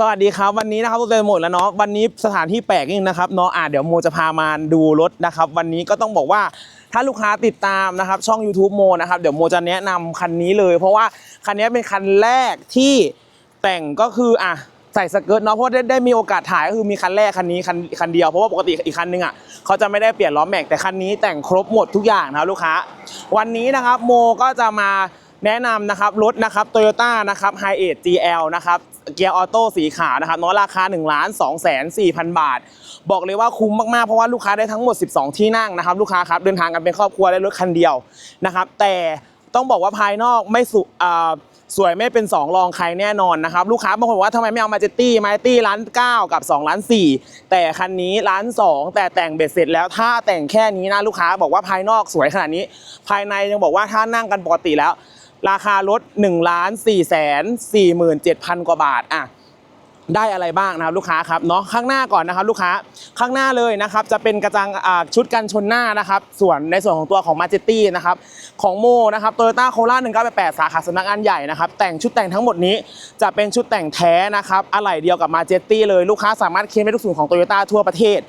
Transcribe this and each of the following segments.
สวัสดีครับวันนี้นะครับตัวเต็มหมดแล้วเนาะวันนี้สถานที่แปลกนิดนึงนะครับเนาะอ่าเดี๋ยวโมจะพามาดูรถนะครับ วันนี้ก็ต้องบอกว่าถ้าลูกค้าติดตามนะครับ ช่อง YouTube โมนะครับเดี๋ยวโมจะแนะนำคันนี้เลย เพราะว่าคันนี้เป็นคันแรกที่แต่งก็คืออะใส่สเกิร์ตเนาะเพราะได้ได้มีโอกาสถ่ายก็คือมีคันแรกคันนี้คันคันเดียวเพราะว่าปกติอีกคันนึงอะเขาจะไม่ได้เปลี่ยนล้อแม็กแต่คันนี้แต่งครบหมดทุกอย่างนะครับลูกค้า วันนี้นะครับโมก็จะมา แนะนำนะครับรถนะครับโตโยต้านะครับไฮเอท GL นะครับเกียร์ออโต้สีขาวนะครับเนาะราคา1นึ่งล้านสองแสนสี่พันบาท บอกเลยว่าคุ้มมากๆ เพราะว่าลูกค้าได้ทั้งหมด 12 ที่นั่งนะครับลูกค้าครับเดินทางกันเป็นครอบครัวได้รถคันเดียวนะครับแต่ต้องบอกว่าภายนอกไม่สุสวยไม่เป็น 2 รองใครแน่นอนนะครับลูกค้าบางคนบอกว่าทำไมไม่เอามาเจตตี้มาเจตตี้ล้านเก้ากับ2ล้านสี่แต่คันนี้ล้านสองแต่แต่งเบ็ดเสร็จแล้วถ้าแต่งแค่นี้นะลูกค้าบอกว่าภายนอกสวยขนาดนี้ ภายในยังบอกว่าถ้านั่งกันปกติแล้ว ราคารถ1ล้าน4แสน4 7 0 0 กว่าบาทอะ ได้อะไรบ้างนะครับลูกค้าครับเนาะข้างหน้าก่อนนะครับลูกค้าข้างหน้าเลยนะครับจะเป็นกระจังชุดกันชนหน้านะครับส่วนในส่วนของตัวของมาเจตี้นะครับของโมนะครับโตโยต้าโคราช1988สาขาสำนักงานใหญ่นะครับแต่งชุดแต่งทั้งหมดนี้จะเป็นชุดแต่งแท้นะครับอะไหล่เดียวกับมาเจตี้เลยลูกค้าสามารถเคลมได้ทุกส่วนของโตโยต้าทั่วประเทศ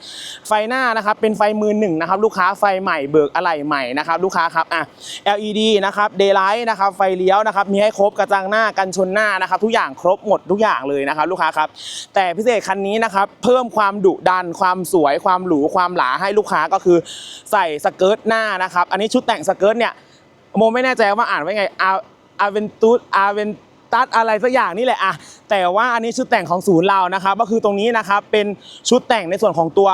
ไฟหน้านะครับเป็นไฟมือหนึ่งนะครับลูกค้าไฟใหม่เบิกอะไหล่ใหม่นะครับลูกค้าครับอะ LED นะครับเดย์ไลท์นะครับไฟเลี้ยวนะครับมีให้ครบกระจังหน้ากันชนหน้านะครับทุกอย่างครบหมดทุกอย่างเลยนะครับลูกค้าครับแต่พิเศษคันนี้นะครับ เพิ่มความดุดัน ความสวย ความหรู ความหลาให้ลูกค้าก็คือใส่สเกิร์ตหน้านะครับ อันนี้ชุดแต่งสเกิร์ตเนี่ยโมไม่แน่ใจว่าอ่านว่าไงอาอาเวนตูอาเวนตัดอะไรสักอย่างนี่แหละอะแต่ว่าอันนี้ชุดแต่งของศูนย์เรานะครับ ก็คือตรงนี้นะครับเป็นชุดแต่งในส่วนของตัว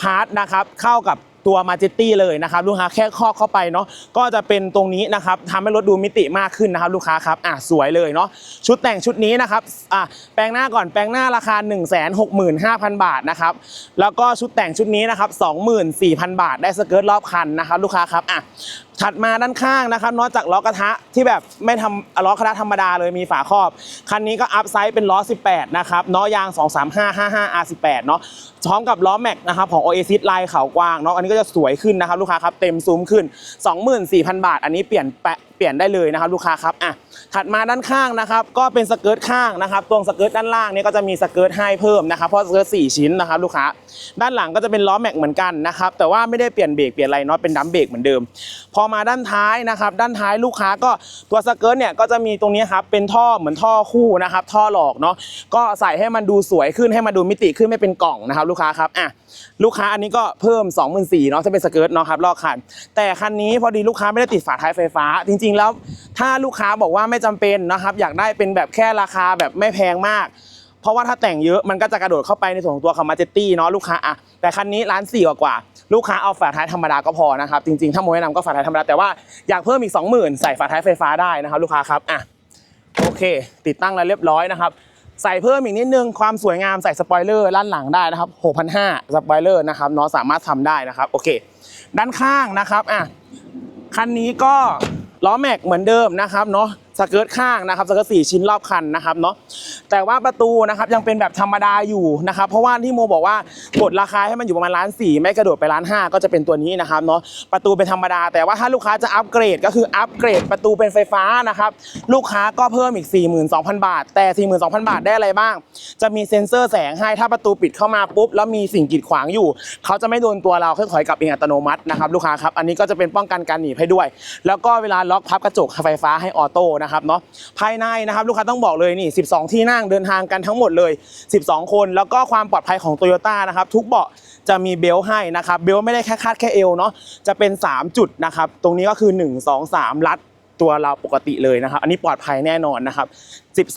พาร์ทนะครับเข้ากับ ตัวมาเจตตี้เลยนะครับลูกค้าแค่ครอบเข้าไปเนาะก็จะเป็นตรงนี้นะครับทำให้รถดูมิติมากขึ้นนะครับลูกค้าครับอะสวยเลยเนาะชุดแต่งชุดนี้นะครับอะแปลงหน้าก่อนแปลงหน้าราคา 1 6 5 0 0 0 บาทนะครับแล้วก็ชุดแต่งชุดนี้นะครับ24,000 บาท ได้สเกิร์ตรอบคันนะครับลูกค้าครับอะถัดมาด้านข้างนะครับนอกจากล้อกระทะที่แบบไม่ทำล้อกระทะธรรมดาเลยมีฝาครอบ คันนี้ก็อัพไซส์เป็นล้อ 18 นะครับเนาะยาง 23555 R18 เนาะพร้อมกับล้อแม็กนะครับของ Oasis ลายเขากว้างเนาะอันนี้ก็จะสวยขึ้นนะครับลูกค้าครับเต็มซูมขึ้น 24,000 บาท อันนี้เปลี่ยนแปะ เปลี่ยนได้เลยนะครับลูกค้าครับอะถัดมาด้านข้างนะครับก็เป็นสเกิร์ตข้างนะครับตรงสเกิร์ตด้านล่างเนี่ยก็จะมีสเกิร์ตให้เพิ่มนะครับเพราะสเกิร์ต4ชิ้นนะครับลูกค้า ด้านหลังก็จะเป็นล้อแม็กเหมือนกันนะครับแต่ว่าไม่ได้เปลี่ยนเบรกเปลี่ยนอะไรเนาะเป็นดัมเบรกเหมือนเดิม พอมาด้านท้ายนะครับด้านท้ายลูกค้าก็ตัวสเกิร์ตเนี่ยก็จะมีตรงนี้ครับเป็นท่อเหมือนท่อคู่นะครับท่อหลอกเนาะก็ใส่ให้มันดูสวยขึ้นให้มันดูมิติขึ้นไม่เป็นกล่องนะครับลูกค้าครับอะลูกค้าอันนี้ก็เพิ่ม 2 4 0 0 0เนาะจะเป็นสเกิร์ตเนาะครับลอกคันแต่คันนี้พอดีลูกค้าไม่ได้ติดฝาท้ายไฟฟ้าจริงๆ แล้วถ้าลูกค้าบอกว่าไม่จำเป็นนะครับ อยากได้เป็นแบบแค่ราคาแบบไม่แพงมาก เพราะว่าถ้าแต่งเยอะมันก็จะกระโดดเข้าไปในส่วนของตัวคามาเจตตี้เนาะลูกค้าอะแต่คันนี้ร้านสี่กว่าลูกค้าเอาฝาท้ายธรรมดาก็พอนะครับจริงๆถ้าโมแนะนำก็ฝาท้ายธรรมดาแต่ว่าอยากเพิ่มอีก 20,000 ใส่ฝาท้ายไฟฟ้าได้นะครับ ลูกค้าครับอะโอเค ติดตั้งแล้วเรียบร้อยนะครับใส่เพิ่มอีกนิดนึงความสวยงามใส่สปอยเลอร์ด้านหลังได้นะครับ6,500สปอยเลอร์นะครับเนาะสามารถทำได้นะครับโอเค ด้านข้างนะครับอะคันนี้ก็ ล้อแม็กเหมือนเดิมนะครับเนาะ สเกิร์ตข้างนะครับสเกิร์ตสี่ชิ้นรอบคันนะครับเนาะแต่ว่าประตูนะครับยังเป็นแบบธรรมดาอยู่นะครับเพราะว่าที่โมบอกว่ากดราคาให้มันอยู่ประมาณล้านสี่ไม่กระโดดไปล้านห้าก็จะเป็นตัวนี้นะครับเนาะประตูเป็นธรรมดา แต่ว่าถ้าลูกค้าจะอัปเกรดก็คืออัปเกรดประตูเป็นไฟฟ้านะครับลูกค้าก็เพิ่มอีก 42,000 บาท แต่ 42,000 บาทได้อะไรบ้าง จะมีเซ็นเซอร์แสงให้ถ้าประตูปิดเข้ามาปุ๊บแล้วมีสิ่งกีดขวางอยู่ เขาจะไม่โดนตัวเราค่อยถอยกลับเองอัตโนมัตินะครับลูกค้าครับอันนี้ก็จะเป็นป้องกันการหนีบให้ด้วย แล้วก็เวลาล็อกพับกระจกไฟฟ้าให้ออโต้นะครับเนาะภายในนะครับลูกค้าต้องบอกเลยนี่ 12 ที่นั่งเดินทางกันทั้งหมดเลย 12 คน แล้วก็ความปลอดภัยของโตโยต้านะครับทุกเบาะจะมีเบลต์ให้นะครับเบลต์ไม่ได้แค่คาดแค่เอวเนาะจะเป็น 3 จุดนะครับตรงนี้ก็คือ 1 2 3 รัดตัวเราปกติเลยนะครับ อันนี้ปลอดภัยแน่นอนนะครับ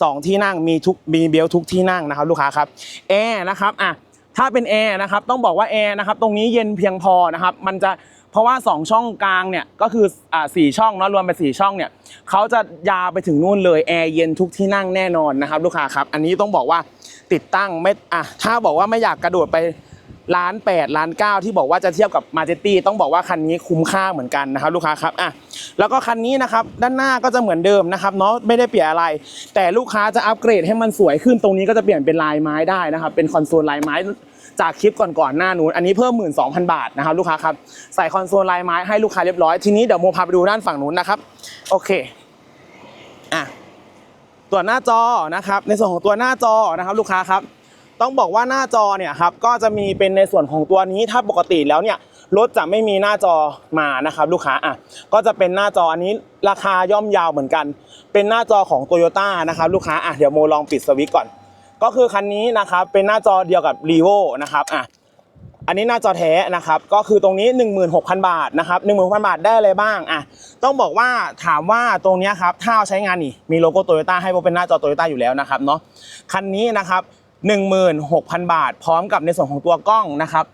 12 ที่นั่งมีทุกมีเบลต์ทุกที่นั่งนะครับ ลูกค้าครับแอร์นะครับอะถ้าเป็นแอร์นะครับต้องบอกว่าแอร์นะครับตรงนี้เย็นเพียงพอนะครับมันจะ เพราะว่า 2 ช่องกลางเนี่ยก็คืออ่าสช่องเนาะรวมไป4ช่องเนี่ยเขาจะยาวไปถึงนู่นเลยแอร์เย็นทุกที่นั่งแน่นอนนะครับลูกค้าครับ อันนี้ต้องบอกว่าติดตั้งไม่อะถ้าบอกว่าไม่อยากกระโดดไป ล้าน8ล้าน9ที่บอกว่าจะเทียบกับมาเจตี้ต้องบอกว่าคันนี้คุ้มค่าเหมือนกันนะครับลูกค้าครับอะแล้วก็คันนี้นะครับด้านหน้าก็จะเหมือนเดิมนะครับเนาะไม่ได้เปลี่ยนอะไร แต่ลูกค้าจะอัปเกรดให้มันสวยขึ้นตรงนี้ก็จะเปลี่ยนเป็นลายไม้ได้นะครับเป็นคอนโซลลายไม้จากคลิปก่อนๆหน้านู้นอันนี้เพิ่ม 12,000 บาทนะครับลูกค้าครับใส่คอนโซลลายไม้ให้ลูกค้าเรียบร้อยทีนี้เดี๋ยวโมพาไปดูด้านฝั่งนู้นนะครับโอเคอะตัวหน้าจอนะครับในส่วนของตัวหน้าจอนะครับลูกค้าครับ ต้องบอกว่าหน้าจอเนี่ยครับก็จะมีเป็นในส่วนของตัวนี้ถ้าปกติแล้วเนี่ยรถจะไม่มีหน้าจอมานะครับลูกค้าอะก็จะเป็นหน้าจออันนี้ราคาย่อมยาวเหมือนกัน เป็นหน้าจอของ t o y ยต้นะครับลูกค้าอะเดี๋ยวโมลองปิดสวิตช์ก่อน ก็คือคันนี้นะครับเป็นหน้าจอเดียวกับ r ีโวนะครับอะอันนี้หน้าจอแท้นะครับก็คือตรงนี้ 16,000 บาทนะครับ16,000 บาทได้อะไรบ้างอะต้องบอกว่าถามว่าตรงเนี้ยครับถ้าเอาใช้งานนี่มีโลโก้โตโยต้าให้เพราะเป็นหน้าจอโตโยต้าอยู่แล้วนะครับเนาะคันนี้นะครับ 16,000 บาท พร้อมกับในส่วนของตัวกล้องนะครับ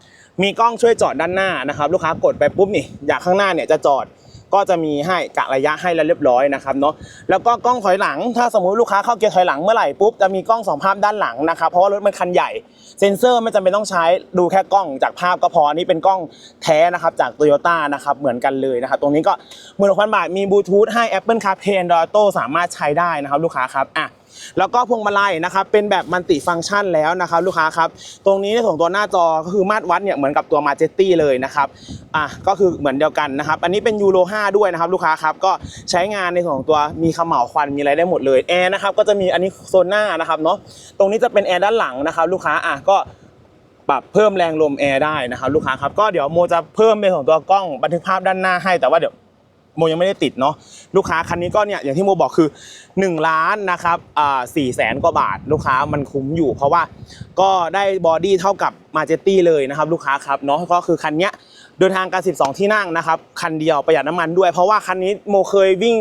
มีกล้องช่วยจอดด้านหน้านะครับ ลูกค้ากดไปปุ๊บนี่อยากข้างหน้าเนี่ยจะจอดก็จะมีให้กะระยะให้แล้วเรียบร้อยนะครับเนาะแล้วก็กล้องถอยหลัง ถ้าสมมุติลูกค้าเข้าเกียร์ถอยหลังเมื่อไหร่ปุ๊บจะมีกล้องสองภาพด้านหลังนะครับเพราะว่ารถมันคันใหญ่เซ็นเซอร์ไม่จำเป็นต้องใช้ดูแค่กล้องจากภาพก็พออันนี้เป็นกล้องแท้นะครับจาก t o y ยต้านะครับเหมือนกันเลยนะครับตรงนี้ก็หมื่นหกพันบาทมีบลูทูธให้ Apple CarPlay Android Auto สามารถใช้ได้นะครับลูกค้าครับอะ แล้วก็พวงมาลัยนะครับเป็นแบบมัลติฟังก์ชันแล้วนะครับลูกค้าครับตรงนี้ในส่วนตัวหน้าจอก็คือมาตรวัดเนี่ยเหมือนกับตัวมาเจตตี้เลยนะครับอะก็คือเหมือนเดียวกันนะครับอันนี้เป็นยูโร5ด้วยนะครับลูกค้าครับก็ใช้งานในส่วนของตัวมีเขม่าควันมีอะไรได้หมดเลยแอร์นะครับก็จะมีอันนี้โซนหน้านะครับเนาะตรงนี้จะเป็นแอร์ด้านหลังนะครับลูกค้าอะก็ปรับเพิ่มแรงลมแอร์ได้นะครับลูกค้าครับก็เดี๋ยวโมจะเพิ่มเป็นของตัวกล้องบันทึกภาพด้านหน้าให้แต่ว่าเดี๋ยว โมยังไม่ได้ติดเนาะลูกค้าคันนี้ก็เนี่ยอย่างที่โมบอกคือ 1 ล้านนะครับอ่าสี่แสนกว่าบาท ลูกค้ามันคุ้มอยู่ เพราะว่าก็ได้บอดี้เท่ากับมาเจตตี้เลยนะครับลูกค้าครับเนาะก็คือคันเนี้ยเดินทางกัน12 ที่นั่งนะครับ คันเดียวประหยัดน้ำมันด้วย เพราะว่าคันนี้โมเคยวิ่ง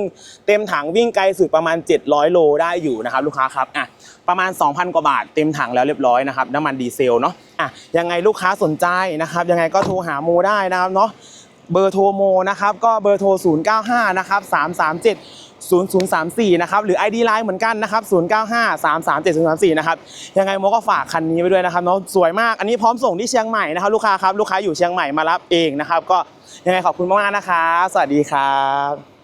เต็มถังวิ่งไกลสุดประมาณ 700 โลได้อยู่นะครับลูกค้าครับอะประมาณ 2,000 กว่าบาทเต็มถังแล้วเรียบร้อยนะครับน้ำมันดีเซลเนาะอะยังไงลูกค้าสนใจนะครับ ยังไงก็โทรหาโมได้นะครับเนาะ เบอร์โทรโมนะครับก็เบอร์โทร 095 นะครับ 337 0034 นะครับ หรือ ID Line เหมือนกันนะครับ 095 337 0034 นะครับ ยังไงโมก็ฝากคันนี้ไปด้วยนะครับเนาะสวยมากอันนี้พร้อมส่งที่เชียงใหม่นะครับลูกค้าครับ ลูกค้าอยู่เชียงใหม่มารับเองนะครับ ก็ยังไงขอบคุณมากๆนะครับ สวัสดีครับ